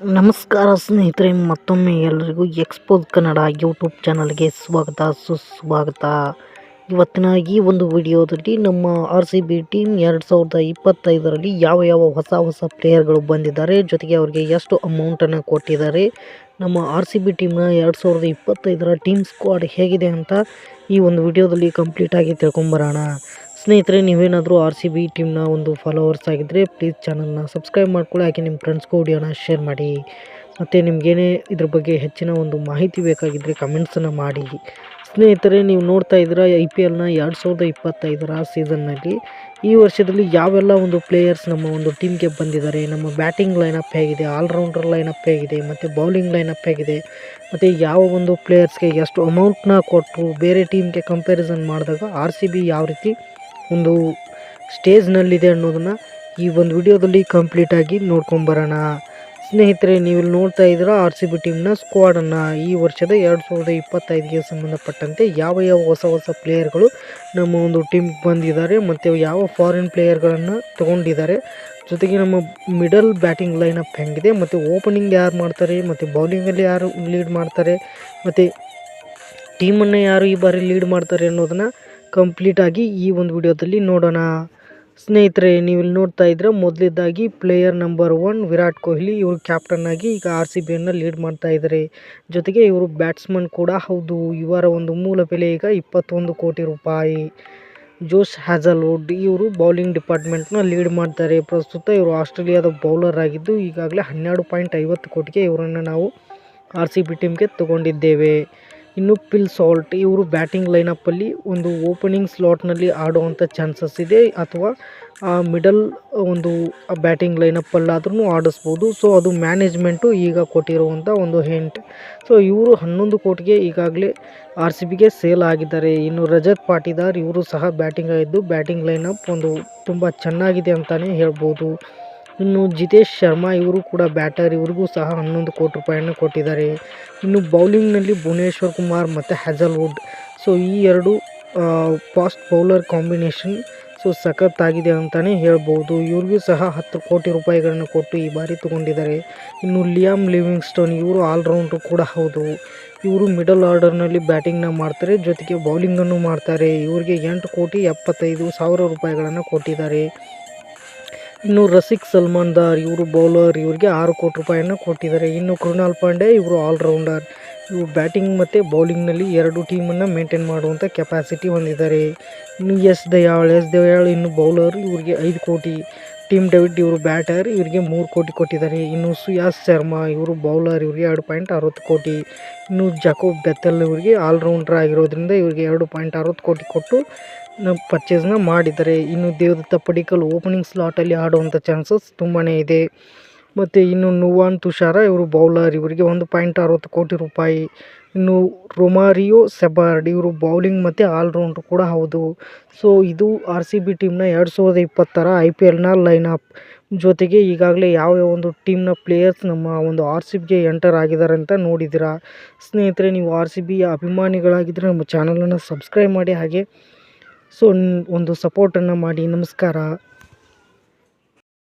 ನಮಸ್ಕಾರ ಸ್ನೇಹಿತರೆ, ಮತ್ತೊಮ್ಮೆ ಎಲ್ಲರಿಗೂ ಎಕ್ಸ್ಪೋಸ್ ಕನ್ನಡ ಯೂಟ್ಯೂಬ್ ಚಾನಲ್ಗೆ ಸ್ವಾಗತ, ಸುಸ್ವಾಗತ. ಇವತ್ತಿನ ಈ ಒಂದು ವಿಡಿಯೋದಲ್ಲಿ ನಮ್ಮ ಆರ್ ಸಿ ಬಿ ಟೀಮ್ ಎರಡು ಸಾವಿರದ ಇಪ್ಪತ್ತೈದರಲ್ಲಿ ಯಾವ ಯಾವ ಹೊಸ ಹೊಸ ಪ್ಲೇಯರ್ಗಳು ಬಂದಿದ್ದಾರೆ, ಜೊತೆಗೆ ಅವರಿಗೆ ಎಷ್ಟು ಅಮೌಂಟನ್ನು ಕೊಟ್ಟಿದ್ದಾರೆ, ನಮ್ಮ ಆರ್ ಸಿ ಬಿ ಟೀಮ್ನ ಎರಡು ಸಾವಿರದ ಇಪ್ಪತ್ತೈದರ ಟೀಮ್ ಸ್ಕ್ವಾಡ್ ಹೇಗಿದೆ ಅಂತ ಈ ಒಂದು ವಿಡಿಯೋದಲ್ಲಿ ಕಂಪ್ಲೀಟಾಗಿ ತಿಳ್ಕೊಂಬರೋಣ. ಸ್ನೇಹಿತರೆ, ನೀವೇನಾದರೂ ಆರ್ ಸಿ ಬಿ ಟೀಮ್ನ ಒಂದು ಫಾಲೋವರ್ಸ್ ಆಗಿದ್ದರೆ ಪ್ಲೀಸ್ ಚಾನಲ್ನ ಸಬ್ಸ್ಕ್ರೈಬ್ ಮಾಡ್ಕೊಳ್ಳಿ, ಹಾಗೆ ನಿಮ್ಮ ಫ್ರೆಂಡ್ಸ್ಗೂ ವಿಡಿಯೋನ ಶೇರ್ ಮಾಡಿ. ಮತ್ತು ನಿಮಗೇನೇ ಇದ್ರ ಬಗ್ಗೆ ಹೆಚ್ಚಿನ ಒಂದು ಮಾಹಿತಿ ಬೇಕಾಗಿದ್ದರೆ ಕಮೆಂಟ್ಸನ್ನು ಮಾಡಿ. ಸ್ನೇಹಿತರೆ, ನೀವು ನೋಡ್ತಾ ಇದ್ದೀರಾ ಐ ಪಿ ಎಲ್ನ ಎರಡು ಸಾವಿರದ ಇಪ್ಪತ್ತೈದರ ಸೀಸನ್ನಲ್ಲಿ ಈ ವರ್ಷದಲ್ಲಿ ಯಾವೆಲ್ಲ ಒಂದು ಪ್ಲೇಯರ್ಸ್ ನಮ್ಮ ಒಂದು ಟೀಮ್ಗೆ ಬಂದಿದ್ದಾರೆ, ನಮ್ಮ ಬ್ಯಾಟಿಂಗ್ ಲೈನಪ್ ಹೇಗಿದೆ ಆಲ್ರೌಂಡರ್ ಲೈನಪ್ ಹೇಗಿದೆ, ಮತ್ತು ಬೌಲಿಂಗ್ ಲೈನಪ್ ಹೇಗಿದೆ, ಮತ್ತು ಯಾವ ಒಂದು ಪ್ಲೇಯರ್ಸ್ಗೆ ಎಷ್ಟು ಅಮೌಂಟ್ನ ಕೊಟ್ಟರು ಬೇರೆ ಟೀಮ್ಗೆ ಕಂಪ್ಯಾರಿಸನ್ ಮಾಡಿದಾಗ ಆರ್ ಸಿ ಬಿ ಯಾವ ರೀತಿ ಒಂದು ಸ್ಟೇಜ್ನಲ್ಲಿದೆ ಅನ್ನೋದನ್ನು ಈ ಒಂದು ವಿಡಿಯೋದಲ್ಲಿ ಕಂಪ್ಲೀಟಾಗಿ ನೋಡ್ಕೊಂಬರೋಣ ಸ್ನೇಹಿತರೆ ನೀವು ಇಲ್ಲಿ ನೋಡ್ತಾ ಇದ್ದೀರಾ ಆರ್ ಸಿ ಬಿ ಟೀಮ್ನ ಸ್ಕ್ವಾಡನ್ನು ಈ ವರ್ಷದ ಎರಡು ಸಾವಿರದ ಇಪ್ಪತ್ತೈದಕ್ಕೆ ಸಂಬಂಧಪಟ್ಟಂತೆ ಯಾವ ಯಾವ ಹೊಸ ಹೊಸ ಪ್ಲೇಯರ್ಗಳು ನಮ್ಮ ಒಂದು ಟೀಮ್ ಬಂದಿದ್ದಾರೆ ಮತ್ತು ಯಾವ ಫಾರಿನ್ ಪ್ಲೇಯರ್ಗಳನ್ನು ತೊಗೊಂಡಿದ್ದಾರೆ. ಜೊತೆಗೆ ನಮ್ಮ ಮಿಡಲ್ ಬ್ಯಾಟಿಂಗ್ ಲೈನಪ್ ಹೆಂಗಿದೆ, ಮತ್ತು ಓಪನಿಂಗ್ ಯಾರು ಮಾಡ್ತಾರೆ, ಮತ್ತು ಬೌಲಿಂಗಲ್ಲಿ ಯಾರು ಲೀಡ್ ಮಾಡ್ತಾರೆ, ಮತ್ತು ಟೀಮನ್ನು ಯಾರು ಈ ಬಾರಿ ಲೀಡ್ ಮಾಡ್ತಾರೆ ಅನ್ನೋದನ್ನು ಕಂಪ್ಲೀಟಾಗಿ ಈ ಒಂದು ವಿಡಿಯೋದಲ್ಲಿ ನೋಡೋಣ. ಸ್ನೇಹಿತರೆ ನೀವು ಇಲ್ಲಿ ನೋಡ್ತಾ ಇದ್ರೆ ಮೊದಲಿದ್ದಾಗಿ player number one Virat Kohli. ಇವರು ಕ್ಯಾಪ್ಟನ್ ಆಗಿ ಈಗ ಆರ್ ಸಿ ಬಿಯನ್ನು ಲೀಡ್ ಮಾಡ್ತಾ ಇದ್ದಾರೆ ಜೊತೆಗೆ ಇವರು ಬ್ಯಾಟ್ಸ್ಮನ್ ಕೂಡ. ಹೌದು, ಇವರ ಒಂದು ಮೂಲ ಬೆಲೆ ಈಗ ಇಪ್ಪತ್ತೊಂದು ಕೋಟಿ ರೂಪಾಯಿ. ಜೋಸ್ ಹ್ಯಾಜಲ್ವುಡ್ ಇವರು ಬೌಲಿಂಗ್ ಡಿಪಾರ್ಟ್ಮೆಂಟ್ನ ಲೀಡ್ ಮಾಡ್ತಾರೆ. ಪ್ರಸ್ತುತ ಇವರು ಆಸ್ಟ್ರೇಲಿಯಾದ ಬೌಲರ್ ಆಗಿದ್ದು ಈಗಾಗಲೇ ಹನ್ನೆರಡು ಪಾಯಿಂಟ್ ಐವತ್ತು ಕೋಟಿಗೆ ಇವರನ್ನು ನಾವು ಆರ್ ಸಿ ಬಿ ಟೀಮ್ಗೆ ತಗೊಂಡಿದ್ದೇವೆ. ಇನ್ನು ಪಿಲ್ ಸಾಲ್ಟ್ ಇವರು ಬ್ಯಾಟಿಂಗ್ ಲೈನಪ್ಪಲ್ಲಿ ಒಂದು ಓಪನಿಂಗ್ ಸ್ಲಾಟ್ನಲ್ಲಿ ಆಡುವಂಥ ಚಾನ್ಸಸ್ ಇದೆ ಅಥವಾ ಮಿಡಲ್ ಒಂದು ಬ್ಯಾಟಿಂಗ್ ಲೈನಪ್ಪಲ್ಲಾದ್ರೂ ಆಡಿಸ್ಬೋದು. ಸೊ ಅದು ಮ್ಯಾನೇಜ್ಮೆಂಟು ಈಗ ಕೊಟ್ಟಿರುವಂಥ ಒಂದು ಹೆಂಟ್ ಸೊ ಇವರು ಹನ್ನೊಂದು ಕೋಟಿಗೆ ಈಗಾಗಲೇ ಆರ್ ಸಿ ಬಿಗೆ ಸೇಲ್ ಆಗಿದ್ದಾರೆ. ಇನ್ನು ರಜತ್ ಪಾಟಿದಾರ್ ಇವರು ಸಹ ಬ್ಯಾಟಿಂಗ್ ಆಗಿದ್ದು ಬ್ಯಾಟಿಂಗ್ ಲೈನಪ್ ಒಂದು ತುಂಬ ಚೆನ್ನಾಗಿದೆ ಅಂತಲೇ ಹೇಳ್ಬೋದು. ಇನ್ನು ಜಿತೇಶ್ ಶರ್ಮಾ ಇವರು ಕೂಡ ಬ್ಯಾಟರ್ ಇವ್ರಿಗೂ ಸಹ ಹನ್ನೊಂದು ಕೋಟಿ ರೂಪಾಯಿಯನ್ನು ಕೊಟ್ಟಿದ್ದಾರೆ. ಇನ್ನು ಬೌಲಿಂಗ್ನಲ್ಲಿ ಭುವನೇಶ್ವರ್ ಕುಮಾರ್ ಮತ್ತು ಹ್ಯಾಜಲ್ವುಡ್ ಸೊ ಈ ಎರಡು ಫಾಸ್ಟ್ ಬೌಲರ್ ಕಾಂಬಿನೇಷನ್ ಸೊ ಸಖತ್ತಾಗಿದೆ ಅಂತಲೇ ಹೇಳ್ಬೋದು. ಇವ್ರಿಗೂ ಸಹ ಹತ್ತು ಕೋಟಿ ರೂಪಾಯಿಗಳನ್ನು ಕೊಟ್ಟು ಈ ಬಾರಿ ತಗೊಂಡಿದ್ದಾರೆ. ಇನ್ನು ಲಿಯಾಮ್ ಲಿವಿಂಗ್ಸ್ಟೋನ್ ಇವರು ಆಲ್ರೌಂಡ್ರು ಕೂಡ ಹೌದು. ಇವರು ಮಿಡಲ್ ಆರ್ಡರ್ನಲ್ಲಿ ಬ್ಯಾಟಿಂಗ್ನ ಮಾಡ್ತಾರೆ, ಜೊತೆಗೆ ಬೌಲಿಂಗನ್ನು ಮಾಡ್ತಾರೆ. ಇವರಿಗೆ ಎಂಟು ಕೋಟಿ ಎಪ್ಪತ್ತೈದು ಸಾವಿರ ರೂಪಾಯಿಗಳನ್ನು ಕೊಟ್ಟಿದ್ದಾರೆ. ಇನ್ನು ರಸಿಕ್ ಸಲ್ಮಾನ್ ದಾರ್ ಇವರು ಬೌಲರ್ ಇವರಿಗೆ ಆರು ಕೋಟಿ ರೂಪಾಯಿಯನ್ನು ಕೊಟ್ಟಿದ್ದಾರೆ. ಇನ್ನು ಕೃಣಾಲ್ ಪಾಂಡೆ ಇವರು ಆಲ್ರೌಂಡರ್ ಇವರು ಬ್ಯಾಟಿಂಗ್ ಮತ್ತು ಬೌಲಿಂಗ್ನಲ್ಲಿ ಎರಡು ಟೀಮನ್ನು ಮೇಂಟೈನ್ ಮಾಡುವಂಥ ಕೆಪಾಸಿಟಿ ಹೊಂದಿದ್ದಾರೆ. ಇನ್ನು ಎಸ್ ದಯಾಳ್ ಎಸ್ ದಯಾಳ್ ಇನ್ನು ಬೌಲರ್ ಇವರಿಗೆ ಐದು ಕೋಟಿ. ಟೀಮ್ ಡೇವಿಡ್ ಇವರು ಬ್ಯಾಟರ್ ಇವರಿಗೆ ಮೂರು ಕೋಟಿ ಕೊಟ್ಟಿದ್ದಾರೆ. ಇನ್ನು ಸುಯಾಸ್ ಶರ್ಮಾ, ಇವರು ಬೌಲರ್ ಇವರಿಗೆ ಎರಡು ಪಾಯಿಂಟ್ ಅರವತ್ತು ಕೋಟಿ. ಇನ್ನು ಜಾಕೋಬ್ ಬೆತ್ತಲ್ ಇವರಿಗೆ ಆಲ್ರೌಂಡರ್ ಆಗಿರೋದ್ರಿಂದ ಇವರಿಗೆ ಎರಡು ಪಾಯಿಂಟ್ ಅರವತ್ತು ಕೋಟಿ ಕೊಟ್ಟು ಪರ್ಚೇಸ್ನ ಮಾಡಿದ್ದಾರೆ. ಇನ್ನು ದೇವದತ್ತ ಪಡಿಕಲ್ ಓಪನಿಂಗ್ ಸ್ಲಾಟಲ್ಲಿ ಆಡುವಂಥ ಚಾನ್ಸಸ್ ತುಂಬಾ ಇದೆ. ಮತ್ತು ಇನ್ನು ನುವಾನ್ ತುಷಾರ ಇವರು ಬೌಲರ್ ಇವರಿಗೆ ಒಂದು ಪಾಯಿಂಟ್ ಅರವತ್ತು ಕೋಟಿ ರೂಪಾಯಿ. ಇನ್ನು ರೊಮಾರಿಯೋ ಸೆಬಾರ್ಡ್, ಇವರು ಬೌಲಿಂಗ್ ಮತ್ತು ಆಲ್ರೌಂಡ್ರು ಕೂಡ ಹೌದು. ಸೊ ಇದು ಆರ್ ಸಿ ಬಿ ಟೀಮ್ನ ಎರಡು ಸಾವಿರದ ಇಪ್ಪತ್ತರ ಐ ಪಿ ಎಲ್ನ ಲೈನಪ್ ಜೊತೆಗೆ ಈಗಾಗಲೇ ಯಾವ್ಯಾವ ಒಂದು ಟೀಮ್ನ ಪ್ಲೇಯರ್ಸ್ ನಮ್ಮ ಒಂದು ಆರ್ ಸಿ ಬಿಗೆ ಎಂಟರ್ ಆಗಿದ್ದಾರೆ ಅಂತ ನೋಡಿದ್ದೀರಾ. ಸ್ನೇಹಿತರೆ, ನೀವು ಆರ್ ಸಿ ಬಿಯ ಅಭಿಮಾನಿಗಳಾಗಿದ್ದರೆ ನಮ್ಮ ಚಾನಲನ್ನು ಸಬ್ಸ್ಕ್ರೈಬ್ ಮಾಡಿ ಹಾಗೆ. ಸೊ ಒಂದು ಸಪೋರ್ಟನ್ನು ಮಾಡಿ. ನಮಸ್ಕಾರ.